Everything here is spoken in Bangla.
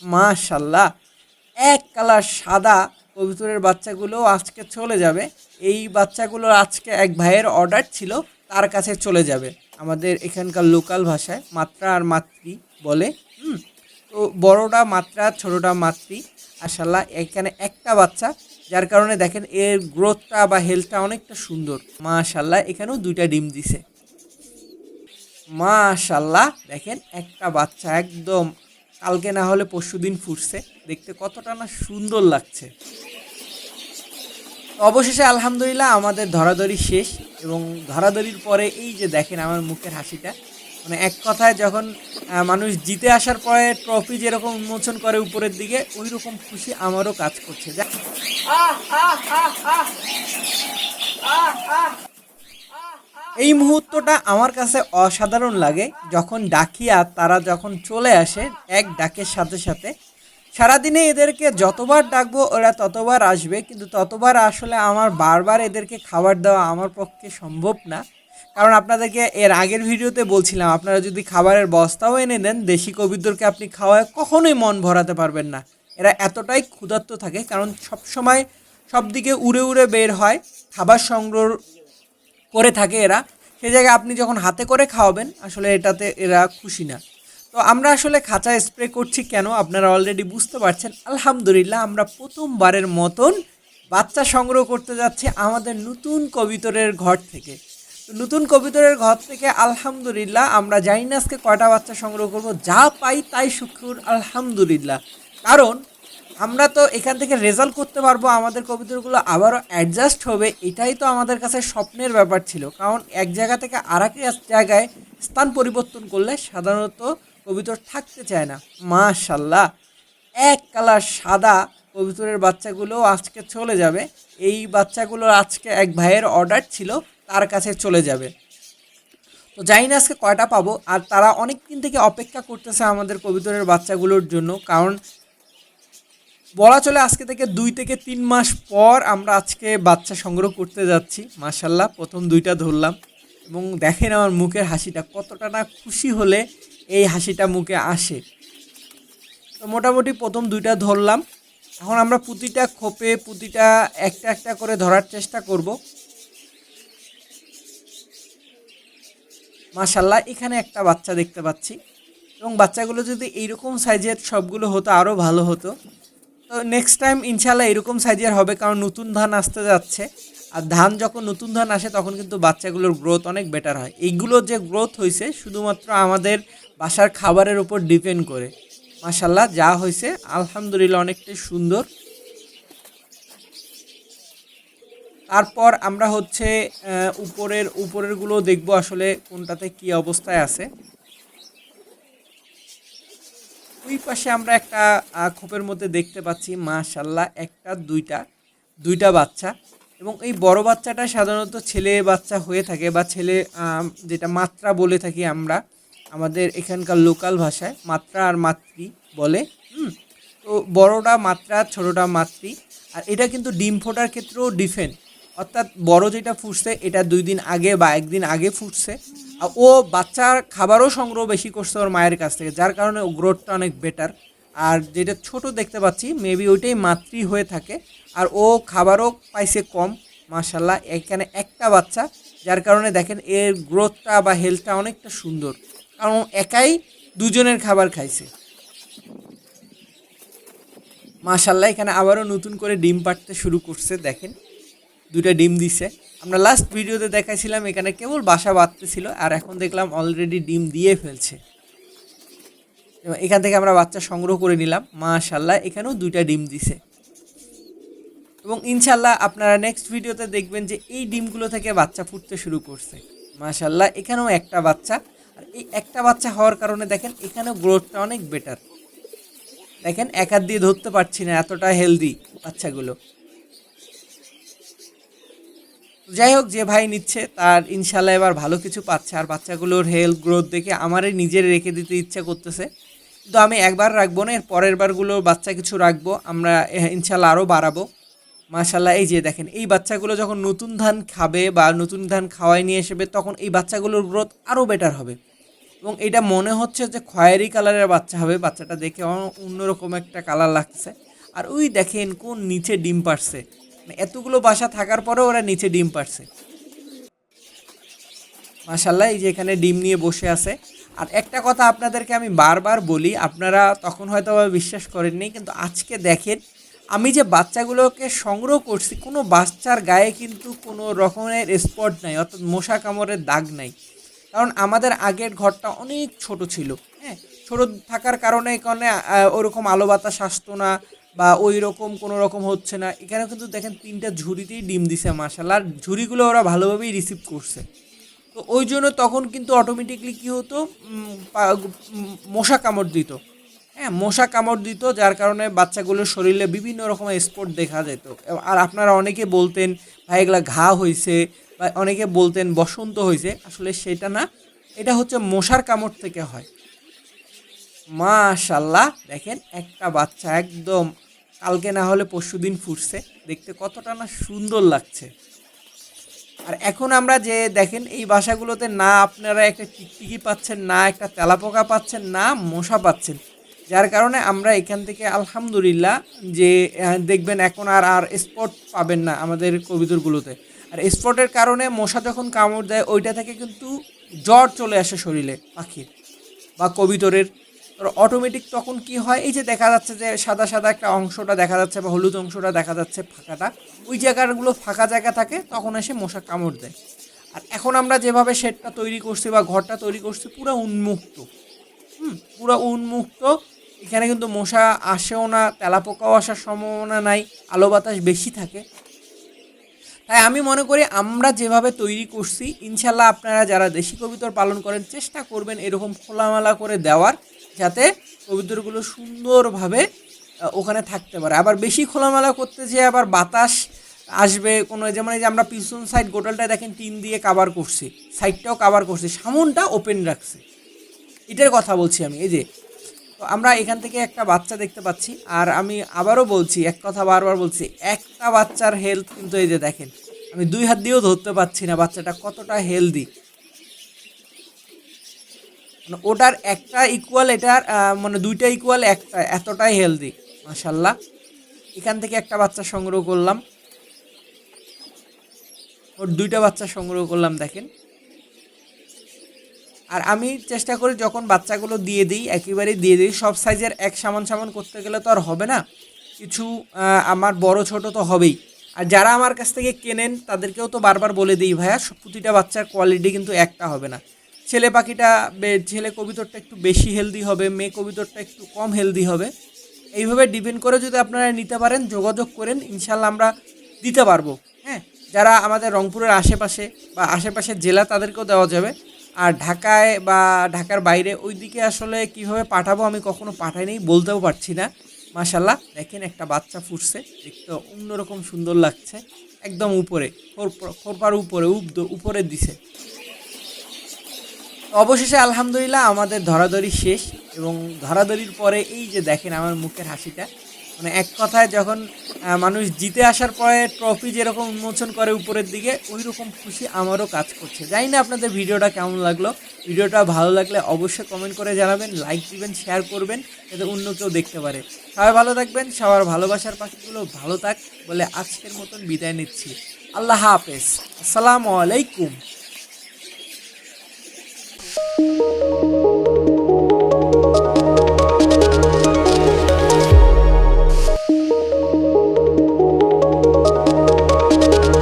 মাশাল্লাহ এক কালার সাদা কবুতরের বাচ্চাগুলো আজকে চলে যাবে। এই বাচ্চাগুলো আজকে এক ভাইয়ের অর্ডার ছিল, তার কাছে চলে যাবে। আমাদের এখানকার লোকাল ভাষায় মাত্রা আর মাতৃ বলে, হুম? তো বড়টা মাত্রা, ছোটটা মাতৃ মাশাল্লাহ এখানে একটা বাচ্চা, যার কারণে দেখেন এর গ্রোথটা বা হেলথটা অনেকটা সুন্দর। মা মাশাল্লাহ এখানেও দুইটা ডিম দিছে। মা মাশাল্লাহ দেখেন একটা বাচ্চা একদম কালকে না হলে পরশু দিন ফুটছে। দেখতে কতটা না সুন্দর লাগছে। অবশেষে আলহামদুলিল্লাহ আমাদের ধরাধরি শেষ এবং ধরাধরির পরে এই যে দেখেন আমার মুখের হাসিটা মানে এক কথায় যখন মানুষ জিতে আসার পরে ট্রফি যেরকম উন্মোচন করে উপরের দিকে ওই রকম খুশি আমারও কাজ করছে। যা এই মুহূর্তটা আমার কাছে অসাধারণ লাগে যখন ডাকিয়া তারা যখন চলে আসে এক ডাকের সাথে সাথে। সারাদিনে এদেরকে যতবার ডাকবো, ওরা ততবার আসবে, কিন্তু ততবার আসলে আমার বারবার এদেরকে খাবার দেওয়া আমার পক্ষে সম্ভব না। কারণ আপনাদেরকে এর আগের ভিডিওতে বলছিলাম, আপনারা যদি খাবারের বস্তাও এনে দেন, দেশি কবিদেরকে আপনি খাওয়ায় কখনোই মন ভরাতে পারবেন না। এরা এতটাই ক্ষুধার্ত থাকে, কারণ সবসময় সব দিকে উড়ে উড়ে বের হয়, খাবার সংগ্রহ করে থাকে এরা, সে জায়গায় আপনি যখন হাতে করে খাওয়াবেন, আসলে এটাতে এরা খুশি না। তো আমরা আসলে খাঁচা স্প্রে করছি কেন? আপনারা অলরেডি বুঝতে পারছেন। আলহামদুলিল্লাহ, আমরা প্রথমবারের মতন বাচ্চা সংগ্রহ করতে যাচ্ছি আমাদের নতুন কবিতরের ঘর থেকে। নতুন কবিতরের ঘর থেকে আলহামদুলিল্লাহ, আমরা জানি না আজকে কয়টা বাচ্চা সংগ্রহ করব। যা পাই তাই শুক্র, আলহামদুলিল্লাহ। কারণ আমরা তো এখান থেকে রেজাল্ট করতে পারব, আমাদের কবিতরগুলো আবারও অ্যাডজাস্ট হবে, এটাই তো আমাদের কাছে স্বপ্নের ব্যাপার ছিল। কারণ এক জায়গা থেকে আর এক জায়গায় স্থান পরিবর্তন করলে সাধারণত কবিতর থাকতে চায় না। মাশাল্লাহ! এক কালার সাদা কবিতরের বাচ্চাগুলো আজকে চলে যাবে। এই বাচ্চাগুলো আজকে এক ভাইয়ের অর্ডার ছিল, তার কাছে চলে যাবে। তো জানি না আজকে কয়টা পাবো, আর তারা অনেক দিন থেকে অপেক্ষা করতেছে আমাদের কবিতরের বাচ্চাগুলোর জন্য, কারণ বলা চলে আজকে থেকে দুই থেকে তিন মাস পর আমরা আজকে বাচ্চা সংগ্রহ করতে যাচ্ছি মাশাল্লাহ প্রথম দুইটা ধরলাম। এবং দেখেন আমার মুখের হাসিটা, কতটা না খুশি হলে এই হাসিটা মুখে আসে। তো মোটামুটি প্রথম দুইটা ধরলাম। এখন আমরা প্রতিটা খোপে, প্রতিটা একটা একটা করে ধরার চেষ্টা করব। মাশাল্লাহ এখানে একটা বাচ্চা দেখতে পাচ্ছি। এবং বাচ্চাগুলো যদি এইরকম সাইজের সবগুলো হতো আরও ভালো হতো। নেক্সট টাইম ইনশাল্লাহ এরকম সাইজের হবে, কারণ নতুন ধান আসতে যাচ্ছে। আর ধান যখন নতুন ধান আসে, তখন কিন্তু বাচ্চাগুলোর গ্রোথ অনেক বেটার হয়। এইগুলো যে গ্রোথ হয়েছে শুধুমাত্র আমাদের বাসার খাবারের উপর ডিপেন্ড করে। মাশাল্লাহ, যা হয়েছে আলহামদুলিল্লাহ অনেকটাই সুন্দর। তারপর আমরা হচ্ছে উপরের, উপরেরগুলো দেখব আসলে কোনটাতে কি অবস্থায় আছে। ওই পাশে আমরা একটা খোপের মধ্যে দেখতে পাচ্ছি মাশাল্লাহ একটা, দুইটা দুইটা বাচ্চা। এবং এই বড় বাচ্চাটা সাধারণত ছেলে বাচ্চা হয়ে থাকে বা ছেলে যেটা মাত্রা বলে থাকি আমরা, আমাদের এখানকার লোকাল ভাষায়, মাত্রা আর মাতৃ বলে, হুম? তো বড়টা মাত্রা, ছোটটা মাতৃ, আর এটা কিন্তু ডিম ফোটার ক্ষেত্রেও ডিফেন্ট অর্থাৎ বড় যেটা ফুটছে, এটা দুই দিন আগে বা একদিন আগে ফুটছে। আর ও বাচ্চার খাবারও সংগ্রহ বেশি করছে ওর মায়ের কাছ থেকে, যার কারণে গ্রোথটা অনেক বেটার আর যেটা ছোট দেখতে পাচ্ছি মেবি ওইটাই মাতৃ হয়ে থাকে। আর ও খাবারও পাইছে কম মাশাল্লাহ এখানে একটা বাচ্চা, যার কারণে দেখেন এর গ্রোথটা বা হেলথটা অনেকটা সুন্দর। কারণ একাই দুজনের খাবার খাইছে। মাশাল্লাহ এখানে আবারও নতুন করে ডিম পাড়তে শুরু করছে, দেখেন। দুইটা ডিম দিছে। আমরা লাস্ট ভিডিওতে দেখাইছিলাম এখানে কেবল বাসা বাঁধতেছিল, আর এখন দেখলাম অলরেডি ডিম দিয়ে ফেলছে। এখান থেকে আমরা বাচ্চা সংগ্রহ করে নিলাম। মাশাল্লাহ এখানেও দুইটা ডিম দিছে। এবং ইনশাল্লাহ আপনারা নেক্সট ভিডিওতে দেখবেন যে এই ডিমগুলো থেকে বাচ্চা ফুটতে শুরু করছে। মাশাল্লাহ এখানেও একটা বাচ্চা। আর এই একটা বাচ্চা হওয়ার কারণে দেখেন, এখানেও গ্রোথটা অনেক বেটার দেখেন, এক হাত দিয়ে ধরতে পারছি না এতটা হেলদি বাচ্চাগুলো। যাই হোক যে ভাই নিচ্ছে, তার ইনশাল্লাহ এবার ভালো কিছু পাচ্ছে। আর বাচ্চাগুলোর হেলথ গ্রোথ দেখে আমারই নিজের রেখে দিতে ইচ্ছা করতেছে। কিন্তু আমি একবার রাখব না, এর পরের বারগুলো বাচ্চা কিছু রাখব। আমরা ইনশাল্লাহ আরও বাড়াবো। মাশাল্লাহ, এই যে দেখেন, এই বাচ্চাগুলো যখন নতুন ধান খাবে বা নতুন ধান খাওয়াই নিয়ে আসবে তখন এই বাচ্চাগুলোর গ্রোথ আরও বেটার হবে। এবং এটা মনে হচ্ছে যে খয়েরি কালারের বাচ্চা হবে, বাচ্চাটা দেখে অন্যরকম একটা কালার লাগছে। আর ওই দেখেন কোন নিচে ডিম পারছে এতগুলো বাসা থাকার পরেও ওরা নিচে ডিম পারছে মাশাল্লাহ এই যে এখানে ডিম নিয়ে বসে আছে। আর একটা কথা আপনাদেরকে আমি বারবার বলি আপনারা তখন হয়তো বিশ্বাস করেননি কিন্তু আজকে দেখেন আমি যে বাচ্চাগুলোকে সংগ্রহ করছি কোনো বাচ্চার গায়ে কিন্তু কোনো রকমের স্পট নাই অর্থাৎ মশা কামড়ের দাগ নাই। কারণ আমাদের আগের ঘরটা অনেক ছোট ছিল হ্যাঁ? ছোট থাকার কারণে আহ, ওরকম আলো বাতাস আসতো না বা ওই রকম কোনো রকম হচ্ছে না। এখানে কিন্তু দেখেন তিনটা ঝুড়িতেই ডিম দিছে মাসাল্লাহ আর ঝুড়িগুলো ওরা ভালোভাবেই রিসিভ করছে। তো ওই জন্য তখন কিন্তু অটোমেটিকলি কী হতো? মশা কামড় দিত। হ্যাঁ মশা কামড় দিত, যার কারণে বাচ্চাগুলোর শরীরে বিভিন্ন রকমের স্পট দেখা যেত। আর আপনারা অনেকে বলতেন, ভাই, এগুলা ঘা হয়েছে বা অনেকে বলতেন, বসন্ত হয়েছে আসলে সেটা না, এটা হচ্ছে মশার কামড় থেকে হয়। মাশাল্লাহ দেখেন একটা বাচ্চা একদম কালকে না হলে পরশু দিন ফুটছে। দেখতে কতটা না সুন্দর লাগছে। আর এখন আমরা যে দেখেন, এই বাসাগুলোতে না আপনারা একটা টিকটিকি পাচ্ছেন, না একটা তেলাপোকা পাচ্ছেন, না মশা পাচ্ছেন। যার কারণে আমরা এখান থেকে আলহামদুলিল্লাহ যে দেখবেন এখন আর আর স্পট পাবেন না আমাদের কবিতরগুলোতে আর স্পটের কারণে মশা যখন কামড় দেয়, ওইটা থেকে কিন্তু জ্বর চলে আসে শরীরে, পাখির বা কবিতরের। অটোমেটিক তখন কি হয়? এই যে দেখা যাচ্ছে যে সাদা সাদা একটা অংশটা দেখা যাচ্ছে বা হলুদ অংশটা দেখা যাচ্ছে ফাঁকাটা, ওই জায়গাগুলো ফাঁকা জায়গা থাকে, তখন এসে মশা কামড় দেয়। আর এখন আমরা যেভাবে শেডটা তৈরি করছি বা ঘরটা তৈরি করছি, পুরো উন্মুক্ত। হুম, পুরো উন্মুক্ত। এখানে কিন্তু মশা আসেও না, তেলাপোকাও আসার সম্ভাবনা নাই, আলো বাতাস বেশি থাকে। তাই আমি মনে করি আমরা যেভাবে তৈরি করছি, ইনশাল্লাহ আপনারা যারা দেশি কবিতর পালন করেন, চেষ্টা করবেন এরকম খোলামেলা করে দেওয়ার। যাতে কবিতরগুলো সুন্দরভাবে ওখানে থাকতে পারে। আবার বেশি খোলামেলা করতে যে আবার বাতাস আসবে কোনো, যেমন এই যে আমরা পিছন সাইড গোটালটা দেখেন টিন দিয়ে কাভার করছি সাইডটাও কাভার করছি, সামনটা ওপেন রাখছি। এটার কথা বলছি আমি, এই যে, তো আমরা এখান থেকে একটা বাচ্চা দেখতে পাচ্ছি, আর আমি আবারও বলছি, এক কথা বারবার বলছি, একটা বাচ্চার হেলথ কিন্তু এই যে দেখেন, আমি দুই হাত দিয়েও ধরতে পারছি না, বাচ্চাটা কতটা হেলদি ওটার একটা ইকুয়াল এটার মানে দুইটা ইকুয়াল একটা, এতটাই হেলদি মাশাল্লাহ এখান থেকে একটা বাচ্চা সংগ্রহ করলাম। ওর দুইটা বাচ্চা সংগ্রহ করলাম, দেখেন। আর আমি চেষ্টা করি যখন বাচ্চাগুলো দিয়ে দিই, একেবারেই দিয়ে দিই, সব সাইজের এক সামান সামান করতে গেলে তো আর হবে না। কিছু আমার বড়, ছোট তো হবেই। আর যারা আমার কাছ থেকে কেনেন, তাদেরকেও তো বারবার বলে দিই, ভাইয়া প্রতিটা বাচ্চার কোয়ালিটি কিন্তু একটা হবে না। ছেলে পাখিটা ছেলে কবিতরটা একটু বেশি হেলদি হবে, মেয়ে কবিতরটা একটু কম হেলদি হবে। এইভাবে ডিপেন্ড করে যদি আপনারা নিতে পারেন, যোগাযোগ করেন, ইনশাল্লাহ আমরা দিতে পারব। হ্যাঁ যারা আমাদের রংপুরের আশেপাশে বা আশেপাশের জেলা তাদেরকেও দেওয়া যাবে। আর ঢাকায় বা ঢাকার বাইরে ওই দিকে আসলে কীভাবে পাঠাবো আমি কখনো পাঠাইনি, বলতেও পারছি না। মাশাল্লাহ, দেখেন একটা বাচ্চা ফুটছে দেখতে অন্যরকম সুন্দর লাগছে। একদম উপরে, খোরপ- খোরপার উপরে উপ- উপরে দিছে। অবশেষে আলহামদুলিল্লাহ আমাদের ধরাধরি শেষ এবং ধরাধরির পরে এই যে দেখেন আমার মুখের হাসিটা মানে এক কথায় যখন মানুষ জিতে আসার পরে ট্রফি যেরকম উন্মোচন করে উপরের দিকে ওই রকম খুশি আমারও কাজ করছে। জানি না আপনাদের ভিডিওটা কেমন লাগল। ভিডিওটা ভালো লাগলে অবশ্যই কমেন্ট করে জানাবেন লাইক দিবেন শেয়ার করবেন, যাতে অন্য কেউ দেখতে পারে। সবাই ভালো থাকবেন, সবার ভালোবাসার পাখিগুলো ভালো থাক বলে আজকের মতন বিদায় নিচ্ছি। আল্লাহ হাফেজ। আসসালামু আলাইকুম। Música